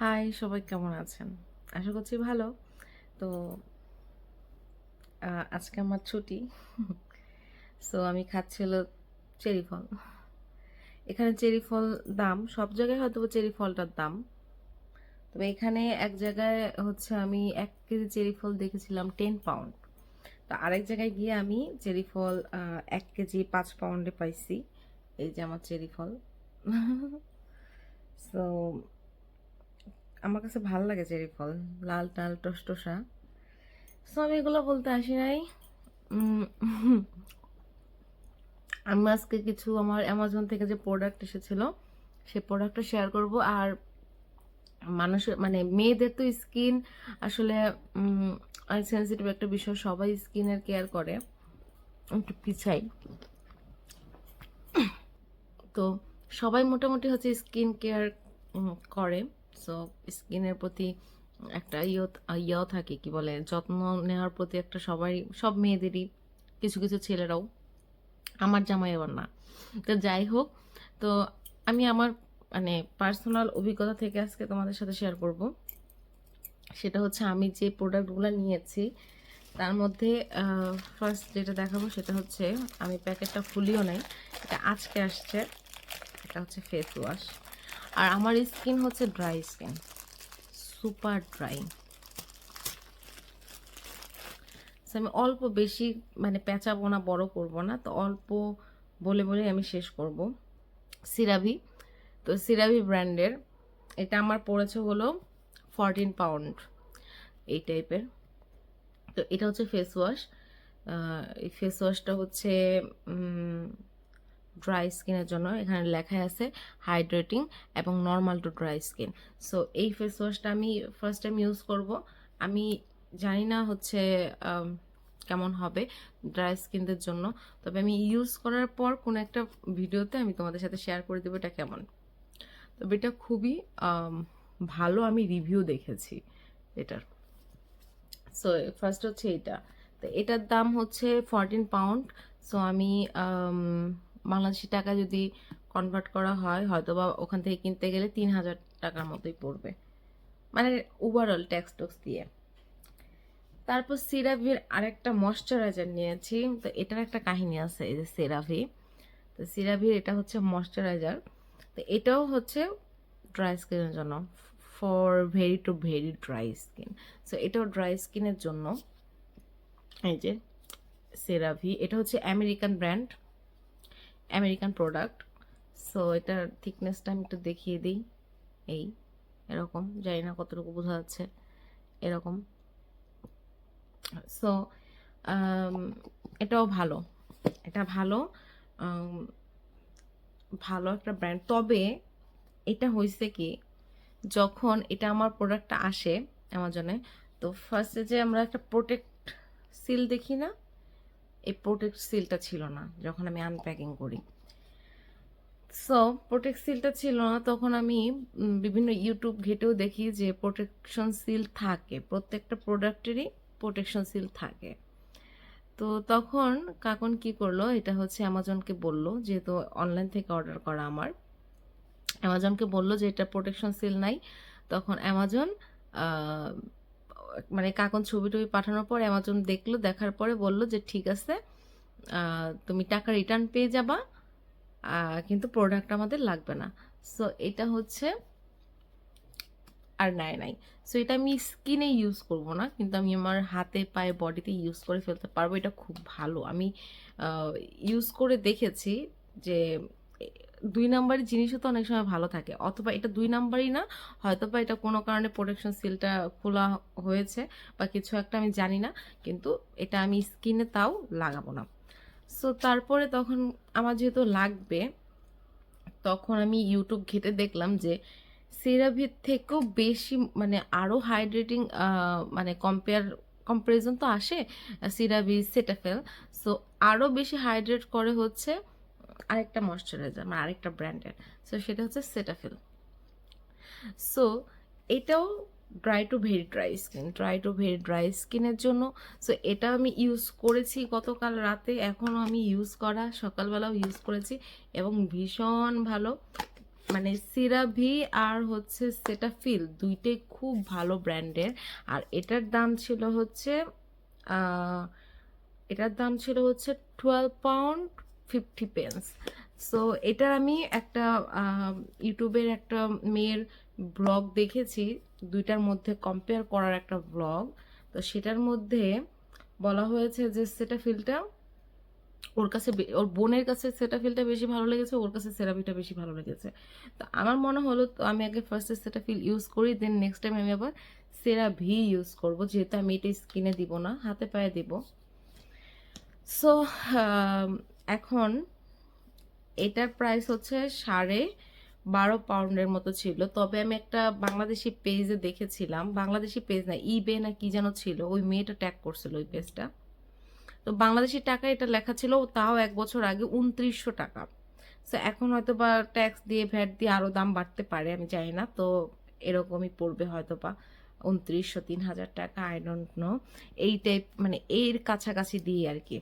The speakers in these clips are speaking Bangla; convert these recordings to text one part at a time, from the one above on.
হাই, সবাই কেমন আছেন? আশা করছি ভালো। তো আজকে আমার ছুটি। সো, আমি খাচ্ছি হলো চেরি ফল। এখানে চেরি ফল দাম, সব জায়গায় হয়তো চেরি ফলটার দাম। তবে এখানে এক জায়গায় হচ্ছে আমি এক কেজি চেরি ফল দেখেছিলাম টেন পাউন্ড। তো আরেক জায়গায় গিয়ে আমি চেরি ফল এক কেজি পাঁচ পাউন্ডে পাইছি। এই যে আমার চেরি ফল। সো আমার কাছে ভালো লাগে চেরি ফল, লাল টাল, টসটসা। সো আমি এগুলো বলতে আসি নাই। আমি আজকে কিছু আমার অ্যামাজন থেকে যে প্রোডাক্ট এসেছিল সেই প্রোডাক্টটা শেয়ার করব। আর মানুষের মানে মেয়েদের তো স্কিন আসলে সেন্সিটিভ একটা বিষয়। সবাই স্কিনের কেয়ার করে। একটু পিছাই। তো সবাই মোটামুটি হচ্ছে স্কিন কেয়ার করে। সো স্কিনের প্রতি একটা ইয়ে ইয়েও থাকে, কি বলে, যত্ন নেওয়ার প্রতি একটা সবাই, সব মেয়েদেরই, কিছু কিছু ছেলেরাও, আমার জামাই আবার না। তো যাই হোক, তো আমি আমার মানে পার্সোনাল অভিজ্ঞতা থেকে আজকে তোমাদের সাথে শেয়ার করব। সেটা হচ্ছে আমি যে প্রোডাক্টগুলো নিয়েছি, তার মধ্যে ফার্স্ট যেটা দেখাবো সেটা হচ্ছে, আমি প্যাকেটটা খুলিও নাই, এটা আজকে আসছে, এটা হচ্ছে ফেস ওয়াশ আর আমার স্কিন হচ্ছে ড্রাই স্কিন, সুপার ড্রাই। আমি অল্প বেশি মানে পেঁচাবো না, বড় করব না, তো অল্প বলে বলে আমি শেষ করব। সিরাভি, তো সিরাভি ব্র্যান্ডের, এটা আমার পড়েছে হলো ফরটিন পাউন্ড এই টাইপের। তো এটা হচ্ছে ফেস ওয়াশ এই ফেস ওয়াশটা হচ্ছে ড্রাই স্কিনের জন্য এখানে লেখা আছে হাইড্রেটিং এবং normal to dry skin. So এই ফেস ওয়াশটা আমি ফার্স্ট টাইম ইউজ করব। আমি জানি না হচ্ছে কেমন হবে ড্রাই স্কিনদের জন্য। তবে আমি ইউজ করার পর কোনো একটা ভিডিওতে আমি তোমাদের সাথে শেয়ার করে দেবো এটা কেমন। তবে এটা খুবই ভালো আমি রিভিউ দেখেছি এটার। সো ফার্স্ট হচ্ছে এটা। তো এটার দাম হচ্ছে fourteen pound so um, Bangladeshi টাকা যদি কনভার্ট করা হয় হয়তো বা ওখান থেকে কিনতে গেলে তিন হাজার টাকার মতোই পড়বে। মানে ওভারঅল ট্যাক্স টক্স দিয়ে। তারপর সিরাভির আরেকটা ময়শ্চারাইজার নিয়েছি। তো এটার একটা কাহিনী আছে, এই যে সেরাভি তো সিরাভির এটা হচ্ছে ময়শ্চারাইজার তো এটাও হচ্ছে ড্রাই স্কিনের জন্য। For very to very dry skin so এটাও ড্রাই স্কিনের জন্য। এই যে সেরাভি এটা হচ্ছে American brand American product so এটার থিকনেসটা আমি একটু দেখিয়ে দিই। এই, এরকম। জানি না কতটুকু বোঝা যাচ্ছে। এরকম। সো এটাও ভালো। এটা ভালো। ভালো একটা ব্র্যান্ড তবে, এটা হয়েছে কি, যখন এটা আমার প্রোডাক্টটা আসে অ্যামাজনে তো ফার্স্টে যে আমরা একটা প্রোটেক্ট সিল দেখি না এই প্রোটেক্ট সিলটা ছিল না, যখন আমি আনপ্যাকিং করি। সো প্রোটেক্ট সিলটা ছিল না, তখন আমি বিভিন্ন ইউটিউব ঘেটেও দেখি যে প্রোটেকশন সিল থাকে, প্রত্যেকটা প্রোডাক্টেরই প্রোটেকশন সিল থাকে। তো তখন কাকুন কি করল, এটা হচ্ছে অ্যামাজনকে বলল, যেহেতু অনলাইন থেকে অর্ডার করা আমার অ্যামাজনকে বলল যে এটা প্রোটেকশন সিল নাই, তখন অ্যামাজন মানে কাকুন ছবি টবি পাঠানোর পর অ্যামাজন দেখল, দেখার পরে বলল যে, ঠিক আছে তুমি টাকা রিটার্ন পেয়ে যাবা কিন্তু প্রোডাক্ট আমাদের লাগবে না। সো এটা হচ্ছে আর নাই নাই। সো এটা আমি স্কিনে ইউজ করব না, কিন্তু আমি আমার হাতে, পায়ে বডিতে ইউজ করে ফেলতে পারব। এটা খুব ভালো। আমি ইউজ করে দেখেছি যে দুই নাম্বারের জিনিসও তো অনেক সময় ভালো থাকে। অথবা এটা দুই নাম্বারই না হয়তো বা এটা কোনো কারণে প্রোটেকশন সিলটা খোলা হয়েছে বা কিছু একটা আমি জানি না, কিন্তু এটা আমি স্কিনে তাও লাগাবো না। সো তারপরে তখন আমার যেহেতু লাগবে, তখন আমি ইউটিউব ঘেটে দেখলাম যে সেরাভির থেকেও বেশি মানে আরও হাইড্রেটিং মানে কম্পেয়ার কম্পারিজন তো আসে সিরাভি সেটাফেল সো আরও বেশি হাইড্রেট করে হচ্ছে আরেকটা ময়শ্চারাইজার মানে আরেকটা ব্র্যান্ডের সো সেটা হচ্ছে সেটাফিল সো এটাও dry to very dry skin dry to very dry স্কিনের জন্য। সো এটা আমি ইউজ করেছি গতকাল রাতে, এখনও আমি ইউজ করা, সকালবেলাও ইউজ করেছি এবং ভীষণ ভালো। মানে সিরাভি আর হচ্ছে সেটাফিল দুইটাই খুব ভালো ব্র্যান্ডের আর এটার দাম ছিল হচ্ছে এটার দাম ছিল হচ্ছে twelve pound fifty pence so এটার আমি একটা ইউটিউবের একটা মেয়ের ব্লগ দেখেছি, দুইটার মধ্যে কম্পেয়ার করার একটা ব্লগ। তো সেটার মধ্যে বলা হয়েছে যে সেটা ফিলটা ওর কাছে ওর বোনের কাছে সেটাফিলটা বেশি ভালো লেগেছে, ওর কাছে সেরাভিটা বেশি ভালো লেগেছে। তো আমার মনে হলো, তো আমি আগে ফার্স্টে সেটাফিল ইউজ করি দেন নেক্সট টাইম আমি আবার সেরাভি ইউজ করব, যেহেতু আমি এটা স্কিনে দিব না, হাতে পায়ে দিব। সো এখন এটার প্রাইস হচ্ছে সাড়ে বারো পাউন্ডের মতো ছিল। তবে আমি একটা বাংলাদেশি পেজে দেখেছিলাম। বাংলাদেশি পেজ না ইবে না কি যেন ছিল। ওই মেয়েটা ট্যাগ করছিল ওই পেজটা তো বাংলাদেশি টাকা এটা লেখা ছিল তাও এক বছর আগে উনত্রিশশো টাকা। সো এখন হয়তো বা ট্যাক্স দিয়ে ভ্যাট দিয়ে আরও দাম বাড়তে পারে, আমি জানি না। তো এরকমই পড়বে হয়তো বা উনত্রিশশো, তিন হাজার টাকা আই ডোন্ট নো এই টাইপ মানে এর কাছাকাছি দিয়ে আর কি।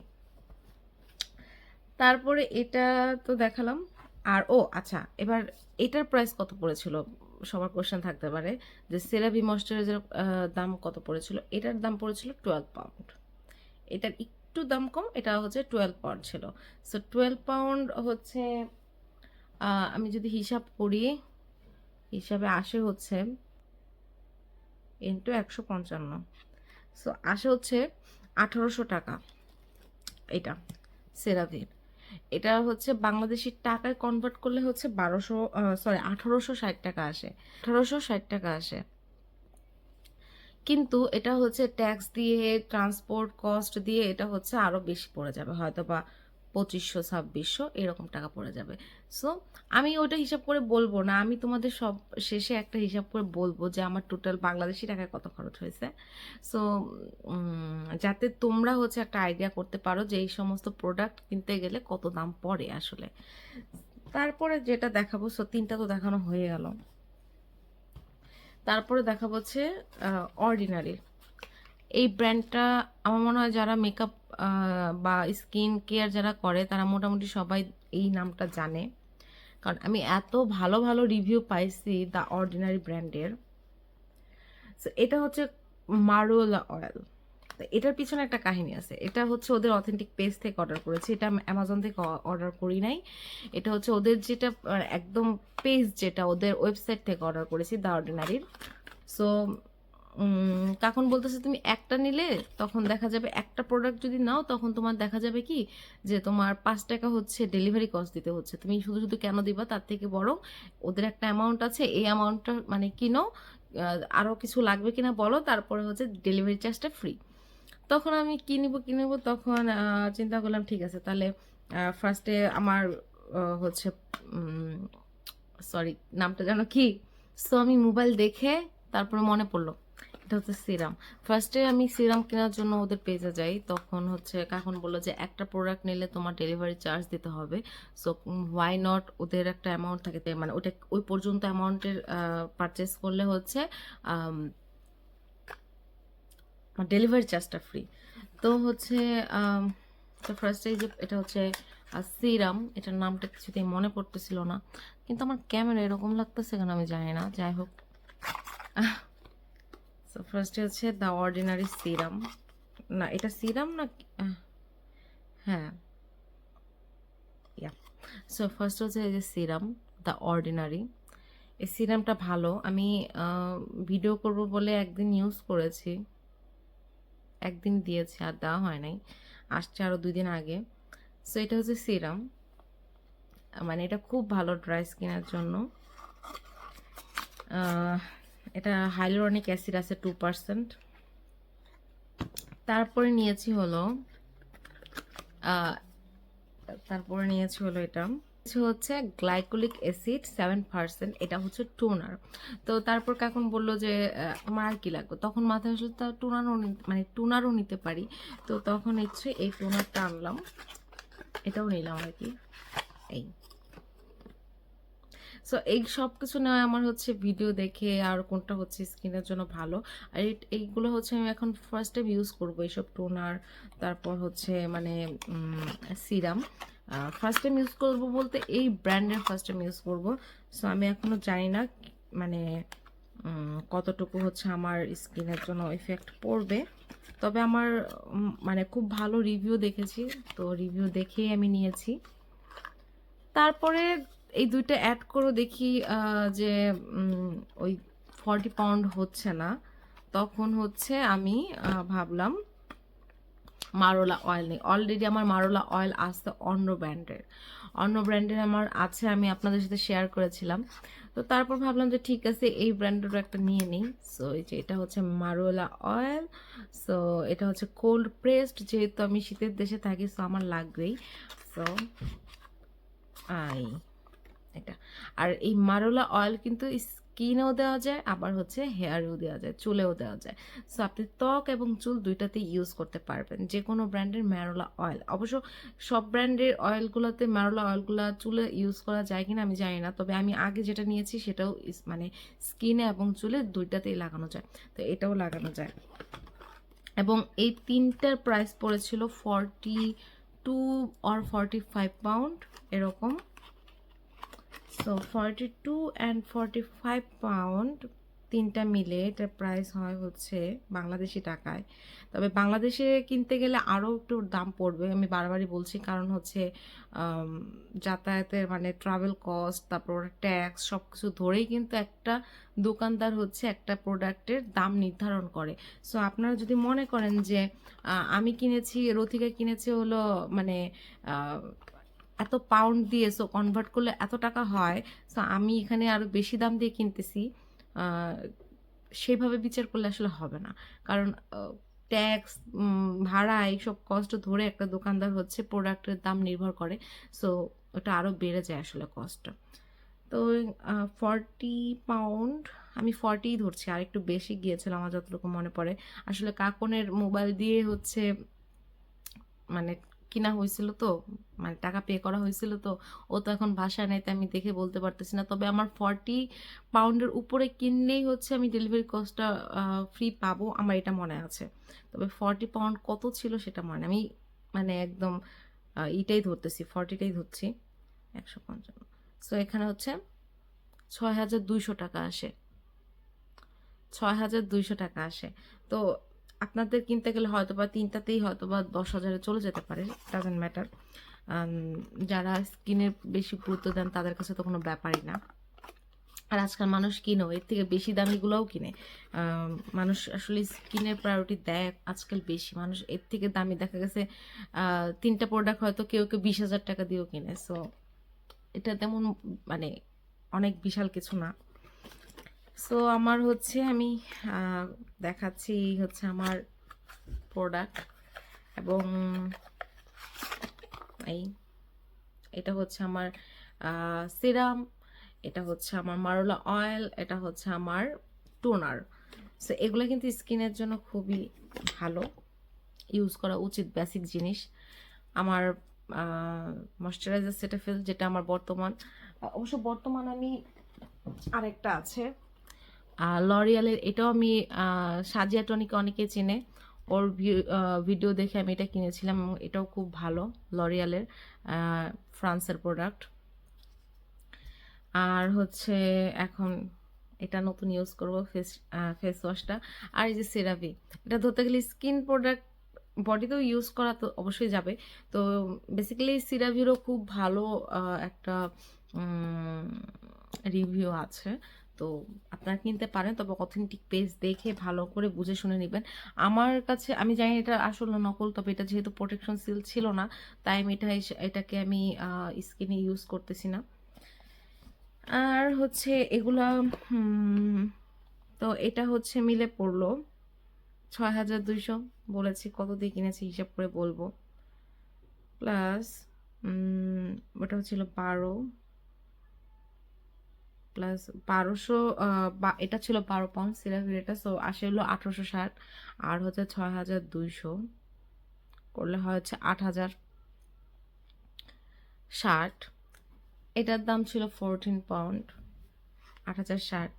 তারপরে এটা তো দেখালাম। আর ও আচ্ছা এবার এটার প্রাইস কত পড়েছিল? সবার কোশ্চেন থাকতে পারে। যে সেরাভি ময়শ্চারাইজার দাম কত পড়েছিল? এটার দাম পড়েছিল টুয়েলভ পাউন্ড এটার একটু দাম কম, এটা হচ্ছে টুয়েলভ পাউন্ড ছিল। সো টুয়েলভ পাউন্ড হচ্ছে আমি যদি হিসাব করি, হিসাবে আসে হচ্ছে ইন্টু একশো পঞ্চান্ন। সো আসে হচ্ছে আঠারোশো টাকা, এটা সেরাভির এটা হচ্ছে বাংলাদেশি টাকায় কনভার্ট করলে হচ্ছে বারোশো সরি আঠারোশো ষাট টাকা আসে। আঠারোশো ষাট টাকা আসে। কিন্তু এটা হচ্ছে ট্যাক্স দিয়ে ট্রান্সপোর্ট কস্ট দিয়ে এটা হচ্ছে আরও বেশি পড়ে যাবে। হয়তো বা পঁচিশশো, ছাব্বিশশো এরকম টাকা পড়ে যাবে। সো আমি ওটা হিসাব করে বলব না। আমি তোমাদের সব শেষে একটা হিসাব করে বলব যে আমার টোটাল বাংলাদেশি টাকায় কত খরচ হয়েছে। সো যাতে তোমরা হচ্ছে একটা আইডিয়া করতে পারো যে এই সমস্ত প্রোডাক্ট কিনতে গেলে কত দাম পড়ে আসলে। তারপরে যেটা দেখাবো সো তিনটা তো দেখানো হয়ে গেল। তারপরে দেখাবো হচ্ছে অর্ডিনারি এই ব্র্যান্ডটা আমার মনে হয় যারা মেকআপ বা স্কিন কেয়ার যারা করে তারা মোটামুটি সবাই এই নামটা জানে। কারণ আমি এত ভালো ভালো রিভিউ পাইছি দ্য অর্ডিনারি ব্র্যান্ডের So, এটা হচ্ছে মারুলা অয়েল তো এটার পিছনে একটা কাহিনী আছে। এটা হচ্ছে ওদের অথেন্টিক পেজ থেকে অর্ডার করেছি। এটা অ্যামাজন থেকে অর্ডার করি নাই। এটা হচ্ছে ওদের যেটা একদম পেজ যেটা ওদের ওয়েবসাইট থেকে অর্ডার করেছি দ্য অর্ডিনারির সো কাকুন বলতেছে, তুমি একটা নিলে তখন দেখা যাবে একটা প্রোডাক্ট যদি নাও, তখন তোমার দেখা যাবে কি যে তোমার পাঁচ টাকা হচ্ছে ডেলিভারি কস্ট দিতে হচ্ছে। তুমি শুধু শুধু কেন দিবা? তার থেকে বরং ওদের একটা অ্যামাউন্ট আছে, এই অ্যামাউন্টটা মানে কিনো আরও কিছু লাগবে কিনা বলো, তারপরে হচ্ছে ডেলিভারি চার্জটা ফ্রি তখন আমি কি নিব কি নিব? তখন চিন্তা করলাম, ঠিক আছে, তাহলে ফার্স্টে আমার হচ্ছে সরি নামটা যেন কি? সো আমি মোবাইল দেখে তারপরে মনে পড়ল। এটা হচ্ছে সিরাম। ফার্স্টে আমি সিরাম কেনার জন্য ওদের পেজে যাই, তখন হচ্ছে কাকুন বলল যে, একটা প্রোডাক্ট নিলে তোমার ডেলিভারি চার্জ দিতে হবে। সো ওয়াই নট ওদের একটা অ্যামাউন্ট থাকে মানে ওটা ওই পর্যন্ত অ্যামাউন্টের পারচেস করলে হচ্ছে ডেলিভারি চার্জটা ফ্রি তো হচ্ছে তো ফার্স্টে যে এটা হচ্ছে সিরাম, এটার নামটা কিছুতেই মনে পড়তেছিল না। কিন্তু আমার ক্যামেরা এরকম লাগতেছে কেন আমি জানি না। যাই হোক। সো ফার্স্টে হচ্ছে দ্য অর্ডিনারি সিরাম না, এটা সিরাম না হ্যাঁ। ইয়া সো ফার্স্ট হচ্ছে এই যে সিরাম দ্য অর্ডিনারি এই সিরামটা ভালো। আমি ভিডিও করব বলে একদিন ইউজ করেছি। একদিন দিয়েছি, আর দেওয়া হয় নাই। আসছে আরও দুই দিন আগে। সো এটা হচ্ছে সিরাম মানে এটা খুব ভালো ড্রাই স্কিনের জন্য। এটা হাইলোরনিক অ্যাসিড আছে টু পার্সেন্ট তারপরে নিয়েছি হলো তারপরে নিয়েছি হলো এটা। হচ্ছে গ্লাইকোলিক অ্যাসিড সেভেন পার্সেন্ট এটা হচ্ছে টোনার তো তারপর কাকুন বলল যে আমার আর কি লাগবে? তখন মাথায় আসলে তা টোনারও মানে টোনারও নিতে পারি। তো তখন হচ্ছে এই টোনারটা আনলাম। এটাও নিলাম আর কি। এই। সো এই সব কিছু নেওয়া আমার হচ্ছে ভিডিও দেখে আর কোনটা হচ্ছে স্কিনের জন্য ভালো। আর এই- এইগুলো হচ্ছে আমি এখন ফার্স্ট টাইম ইউজ করব এইসব টোনার তারপর হচ্ছে মানে সিরাম ফার্স্ট টাইম ইউজ করব বলতে এই ব্র্যান্ডের ফার্স্ট টাইম ইউজ করব। সো আমি এখনও জানি না মানে কতটুকু হচ্ছে আমার স্কিনের জন্য ইফেক্ট পড়বে। তবে আমার মানে খুব ভালো রিভিউ দেখেছি। তো রিভিউ দেখেই আমি নিয়েছি। তারপরে এই দুইটা অ্যাড করে দেখি যে ওই ফর্টি পাউন্ড হচ্ছে না। তখন হচ্ছে আমি ভাবলাম মারোলা অয়েল নেই। অলরেডি আমার মারোলা অয়েল আসতে অন্য ব্র্যান্ডের অন্য ব্র্যান্ডের আমার আছে, আমি আপনাদের সাথে শেয়ার করেছিলাম। তো তারপর ভাবলাম যে ঠিক আছে, এই ব্র্যান্ডেরও একটা নিয়ে নিই। সো এই যে এটা হচ্ছে মারোলা অয়েল সো এটা হচ্ছে কোল্ড প্রেসড যেহেতু আমি শীতের দেশে থাকি সো আমার লাগবেই। সো আই এটা। আর এই মারোলা অয়েল কিন্তু স্কিনেও দেওয়া যায়, আবার হচ্ছে হেয়ারেও দেওয়া যায়, চুলেও দেওয়া যায়। সো আপনি ত্বক এবং চুল দুইটাতেই ইউজ করতে পারবেন যে কোনো ব্র্যান্ডের ম্যারোলা অয়েল অবশ্য সব ব্র্যান্ডের অয়েলগুলোতে ম্যারোলা অয়েলগুলো চুলে ইউজ করা যায় কিনা আমি জানি না, তবে আমি আগে যেটা নিয়েছি সেটাও মানে স্কিনে এবং চুলে দুইটাতেই লাগানো যায়। তো এটাও লাগানো যায়। এবং এই তিনটার প্রাইস পড়েছিল forty two or forty five pound এরকম। So forty two and forty five pound তিনটা মিলে এটার প্রাইস হয় হচ্ছে বাংলাদেশি টাকায়। তবে বাংলাদেশে কিনতে গেলে আরও একটু দাম পড়বে। আমি বারবারই বলছি, কারণ হচ্ছে যাতায়াতের মানে ট্রাভেল কস্ট তারপর ট্যাক্স সব কিছু ধরেই কিন্তু একটা দোকানদার হচ্ছে একটা প্রোডাক্টের দাম নির্ধারণ করে। সো আপনারা যদি মনে করেন যে আমি কিনেছি, রথিকা কিনেছি হলো মানে এত পাউন্ড দিয়ে সো কনভার্ট করলে এত টাকা হয় সো আমি এখানে আরও বেশি দাম দিয়ে কিনতেছি সেভাবে বিচার করলে আসলে হবে না। কারণ ট্যাক্স ভাড়া, এইসব কষ্ট ধরে একটা দোকানদার হচ্ছে প্রোডাক্টের দাম নির্ভর করে সো ওটা আরও বেড়ে যায় আসলে কষ্ট তো ফর্টি পাউন্ড আমি ফর্টিই ধরছি, আর একটু বেশি গিয়েছিল আমার যতটুকু মনে পড়ে। আসলে কাকনের মোবাইল দিয়ে হচ্ছে মানে কিনা হয়েছিল তো মানে টাকা পে করা হয়েছিল তো, ও তো এখন ভাষা নেই আমি দেখে বলতে পারতেছি না। তবে আমার ফর্টি পাউন্ডের উপরে কিনলেই হচ্ছে আমি ডেলিভারি কস্টটা ফ্রি পাবো, আমার এটা মনে আছে। তবে ফর্টি পাউন্ড কত ছিল সেটা মনে আমি মানে একদম ইটাই ধরতেছি ফর্টিটাই ধরছি, একশো পঞ্চান্ন। সো এখানে হচ্ছে ছয় হাজার দুইশো টাকা আসে। ছয় হাজার দুইশো টাকা আসে। তো আপনাদের কিনতে গেলে হয়তো বা তিনটাতেই হয়তো বা দশ হাজারে চলে যেতে পারে ডাজেন্ট ম্যাটার যারা স্কিনের বেশি গুরুত্ব দেন তাদের কাছে তো কোনো ব্যাপারই না। আর আজকাল মানুষ কিনেও, এর থেকে বেশি দামিগুলোও কিনে। মানুষ আসলে স্কিনের প্রায়োরিটি দেয় আজকাল বেশি। মানুষ এর থেকে দামি দেখা গেছে তিনটা প্রোডাক্ট হয়তো কেউ কেউ বিশ হাজার টাকা দিয়েও কিনে। সো এটা তেমন মানে অনেক বিশাল কিছু না। সো আমার হচ্ছে আমি দেখাচ্ছি হচ্ছে আমার প্রোডাক্ট এবং এই, এটা হচ্ছে আমার সিরাম এটা হচ্ছে আমার মারোলা অয়েল এটা হচ্ছে আমার টোনার সো এগুলো কিন্তু স্কিনের জন্য খুবই ভালো ইউজ করা উচিত বেসিক জিনিস। আমার ময়শ্চারাইজার সেটাফিল যেটা আমার বর্তমান, অবশ্য বর্তমান আমি আরেকটা আছে। লরিয়ালের এটাও আমি সাজিয়া টনিকে অনেকে চেনে। ওর ভিডিও দেখে আমি এটা কিনেছিলাম এটাও খুব ভালো লরিয়ালের ফ্রান্সের প্রোডাক্ট আর হচ্ছে এখন এটা নতুন ইউজ করব ফেস ফেস ওয়াশটা আর এই যে সেরাভি এটা ধরতে গেলে স্কিন প্রোডাক্ট বডিতেও ইউজ করা তো অবশ্যই যাবে। তো বেসিক্যালি সিরাভিরও খুব ভালো একটা রিভিউ আছে। তো আপনারা কিনতে পারেন, তবে অথেন্টিক পেজ দেখে ভালো করে বুঝে শুনে নেবেন। আমার কাছে, আমি জানি এটা আসলে নকল, তবে এটা যেহেতু প্রোটেকশন সিল ছিল না, তাই আমি এটা এটাকে আমি স্কিনে ইউজ করতেছি না। আর হচ্ছে এগুলা তো এটা হচ্ছে মিলে পড়ল। ছয় হাজার দুইশো বলেছি, কত দিয়ে কিনেছি হিসাব করে বলব। প্লাস ওটা হচ্ছিল বারো। প্লাস বারোশো এটা ছিল বারো পাউন্ড সিরাভির এটা সো আসে হলো আঠারোশো ষাট, আর হচ্ছে ছয় হাজার দুইশো। করলে হয় হচ্ছে আট হাজার ষাট। এটার দাম ছিল ফোরটিন পাউন্ড, আট হাজার ষাট।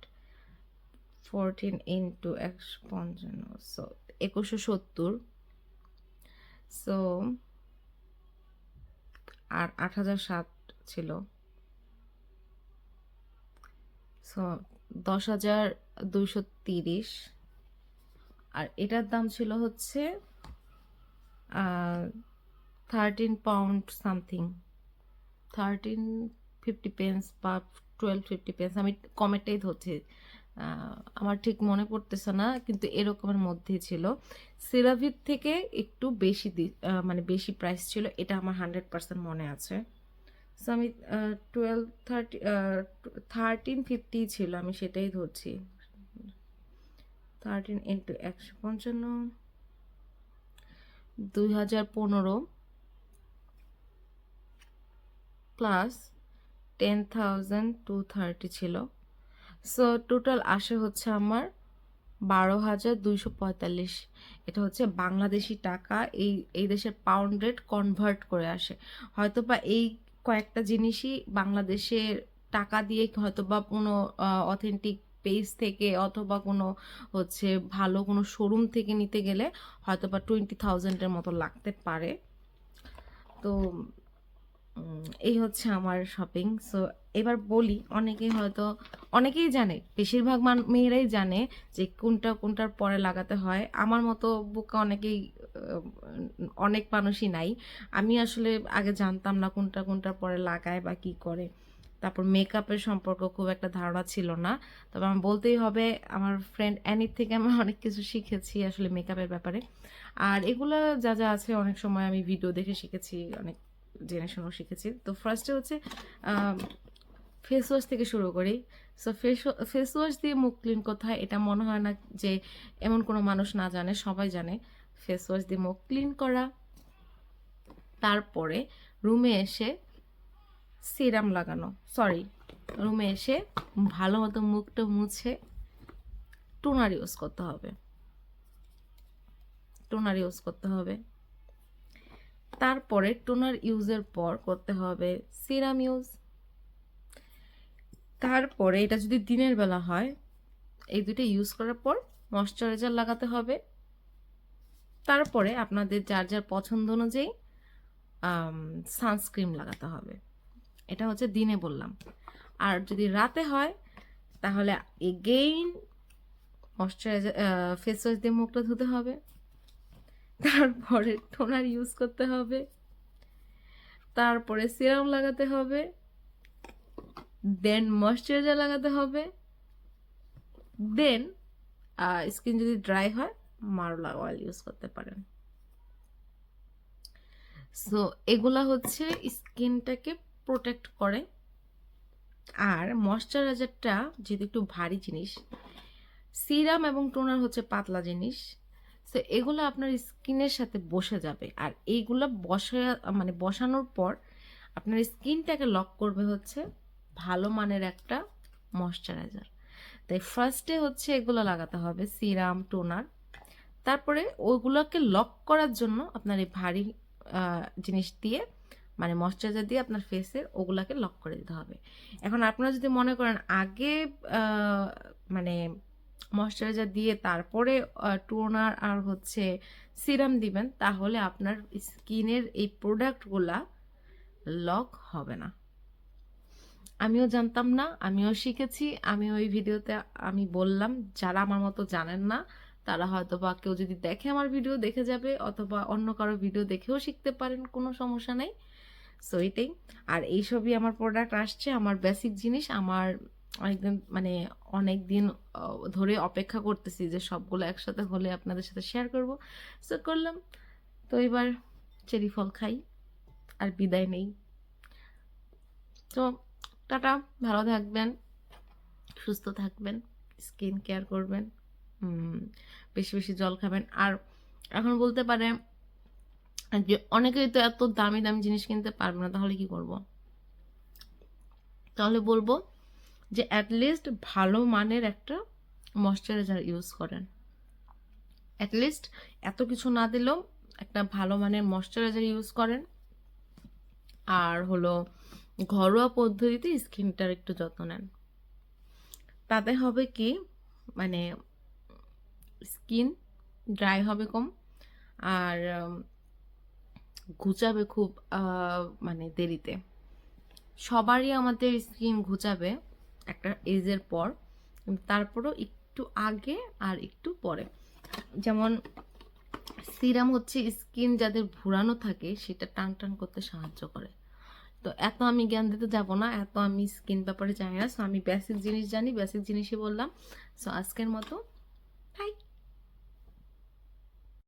ফোরটিন ইন্টু একশো পঞ্চান্ন সো একুশশো সত্তর। সো আর আট হাজার ষাট ছিল। সো দশ হাজার দুইশো তিরিশ। আর এটার দাম ছিল হচ্ছে thirteen pound something thirteen fifty pence বা টুয়েলভ ফিফটি পেন্স আমি কমেটাই ধরছি। আমার ঠিক মনে পড়তেছে না, কিন্তু এরকমের মধ্যেই ছিল। সিরাভির থেকে একটু বেশি মানে বেশি প্রাইস ছিল। এটা আমার হান্ড্রেড পার্সেন্ট মনে আছে। সো আমি টুয়েলভ থার্টি থার্টিন ফিফটি ছিল, আমি সেটাই ধরছি। থার্টিন ইন্টু একশো পঞ্চান্ন, দুই হাজার পনেরো plus ten thousand two thirty ছিল। সো টোটাল আসে হচ্ছে আমার বারো হাজার দুইশো পঁয়তাল্লিশ। এটা হচ্ছে বাংলাদেশি টাকা, এই এই দেশের পাউন্ড রেট কনভার্ট করে আসে। হয়তো বা এই কয়েকটা জিনিসই বাংলাদেশের টাকা দিয়ে হয়তো বা কোনো অথেন্টিক পেজ থেকে অথবা কোনো হচ্ছে ভালো কোনো শোরুম থেকে নিতে গেলে হয়তো বা টোয়েন্টি থাউজেন্ডের মতো লাগতে পারে। তো এই হচ্ছে আমার শপিং সো এবার বলি, অনেকেই হয়তো, অনেকেই জানে, বেশিরভাগ মান, মেয়েরাই জানে যে কোনটা, কোনটার পরে লাগাতে হয়। আমার মতো বোকা অনেকেই অনেক মানুষই নাই। আমি আসলে আগে জানতাম না কোনটা, কোনটার পরে লাগায় বা কি করে। তারপর মেকআপের সম্পর্ক খুব একটা ধারণা ছিল না। তবে আমার বলতেই হবে, আমার ফ্রেন্ড অ্যানির থেকে আমি অনেক কিছু শিখেছি আসলে মেকআপের ব্যাপারে। আর এগুলো যা যা আছে, অনেক সময় আমি ভিডিও দেখে শিখেছি, অনেক জেনে শুনেও শিখেছি। তো ফার্স্টে হচ্ছে ফেস ওয়াশ থেকে শুরু করি। সো ফেস ফেস ওয়াশ দিয়ে মুখ ক্লিন কোথায় এটা মনে হয় না যে এমন কোনো মানুষ না জানে, সবাই জানে। ফেস ওয়াশ দিয়ে মুখ ক্লিন করা। তারপরে রুমে এসে সিরাম লাগানো। সরি রুমে এসে ভালো মতো মুখটা মুছে টোনার ইউজ করতে হবে। টোনার ইউজ করতে হবে। তারপরে টোনার ইউজের পর করতে হবে সিরাম ইউজ তারপরে এটা যদি দিনের বেলা হয়, এই দুটো ইউজ করার পর ময়শ্চারাইজার লাগাতে হবে। তারপরে আপনাদের যার যার পছন্দ অনুযায়ী সানস্ক্রিন লাগাতে হবে। এটা হচ্ছে দিনে বললাম। আর যদি রাতে হয়, তাহলে এগেইন ময়শ্চারাইজার ফেস ওয়াশ দিয়ে মুখটা ধুতে হবে। তারপরে টোনার ইউজ করতে হবে। তারপরে সিরাম লাগাতে হবে। দেন ময়শ্চারাইজার লাগাতে হবে। দেন স্কিন যদি ড্রাই হয় মারলা অয়েল ইউজ করতে পারেন। সো এগুলা হচ্ছে স্কিনটাকে প্রোটেক্ট করে। আর ময়শ্চারাইজারটা যেহেতু একটু ভারী জিনিস সিরাম এবং টোনার হচ্ছে পাতলা জিনিস সো এগুলো আপনার স্কিনের সাথে বসে যাবে। আর এইগুলো বসা মানে বসানোর পর আপনার স্কিনটাকে লক করবে হচ্ছে ভালো মানের একটা ময়শ্চারাইজার। তাই ফার্স্টে হচ্ছে এগুলো লাগাতে হবে, সিরাম, টোনার। তারপরে ওগুলোকে লক করার জন্য আপনার এই ভারী জিনিস দিয়ে মানে ময়শ্চারাইজার দিয়ে আপনার ফেসের ওগুলাকে লক করে দিতে হবে। এখন আপনারা যদি মনে করেন আগে মানে ময়শ্চারাইজার দিয়ে তারপরে টোনার আর হচ্ছে সিরাম দিবেন, তাহলে আপনার স্কিনের এই প্রোডাক্টগুলা লক হবে না। আমিও জানতাম না, আমিও শিখেছি, আমি ওই ভিডিওতে আমি বললাম, যারা আমার মতো জানেন না, তারা হয়তো বা কেউ যদি দেখে আমার ভিডিও দেখে যাবে, অথবা অন্য কারও ভিডিও দেখেও শিখতে পারেন, কোনো সমস্যা নেই। সো এটাই। আর এইসবই আমার প্রোডাক্ট আসছে, আমার বেসিক জিনিস, আমার অনেকদিন মানে অনেক দিন ধরে অপেক্ষা করতেছি যে সবগুলো একসাথে হলে আপনাদের সাথে শেয়ার করব। সো করলাম। তো এবার চেরি ফল খাই, আর বিদায় নেই। তো টাটা, ভালো থাকবেন, সুস্থ থাকবেন স্কিন কেয়ার করবেন বেশি বেশি জল খাবেন। আর এখন বলতে পারে যে অনেকেই তো এত দামি দামি জিনিস কিনতে পারবে না, তাহলে কি করব? তাহলে বলব যে অ্যাটলিস্ট ভালো মানের একটা ময়শ্চারাইজার ইউজ করেন। অ্যাটলিস্ট এত কিছু না দিলেও একটা ভালো মানের ময়শ্চারাইজার ইউজ করেন। আর হলো ঘরোয়া পদ্ধতিতে স্কিনটার একটু যত্ন নেন। তাতে হবে কি মানে স্কিন ড্রাই হবে কম, আর ঘুচাবে খুব মানে দেরিতে। সবারই আমাদের স্কিন ঘুচাবে একটা এজের পর তারপরও একটু আগে আর একটু পরে। যেমন সিরাম হচ্ছে স্কিন যাদের ভুরানো থাকে, সেটা টান টান করতে সাহায্য করে। তো এত আমি জ্ঞান দিতে যাব না, এত আমি স্কিন ব্যাপারে জানি না। সো আমি বেসিক জিনিস জানি বেসিক জিনিসই বললাম। সো আজকের মতো।